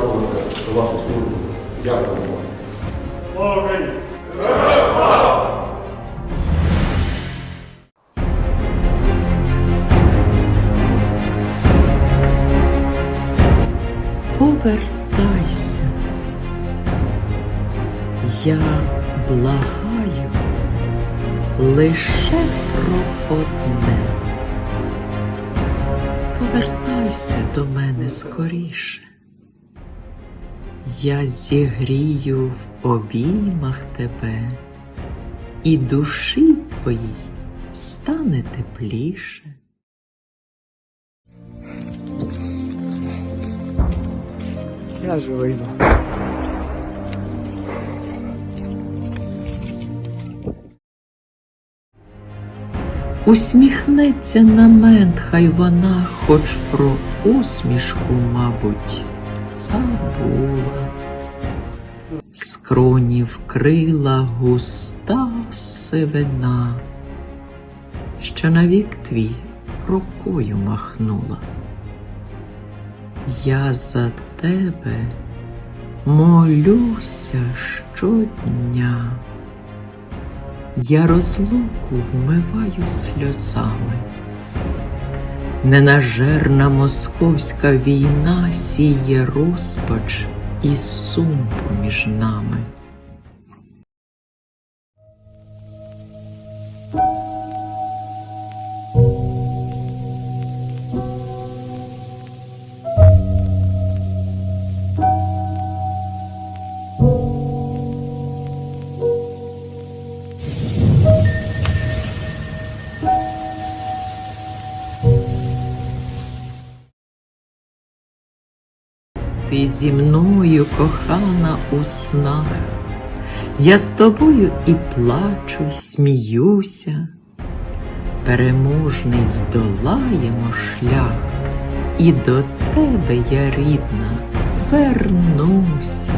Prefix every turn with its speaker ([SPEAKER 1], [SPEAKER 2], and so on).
[SPEAKER 1] подякувати за вашу службу. Дякую вам.
[SPEAKER 2] Слава Україні!
[SPEAKER 3] Повертайся. Я благаю лише про одне. Повертайся до мене скоріше. Я зігрію в обіймах тебе, і душі твоїй стане тепліше.
[SPEAKER 4] Я же вийду.
[SPEAKER 3] Усміхнеться на мент, хай вона, хоч про усмішку, мабуть, забула. Скроні вкрила густа сивина, що навік твій рукою махнула. Я за тебе молюся щодня. Я розлуку вмиваю сльозами. Ненажерна московська війна сіє розпач і сум поміж нами. Ти зі мною, кохана, у снах, я з тобою і плачу, й сміюся, переможний здолаємо шлях, і до тебе я рідна вернуся.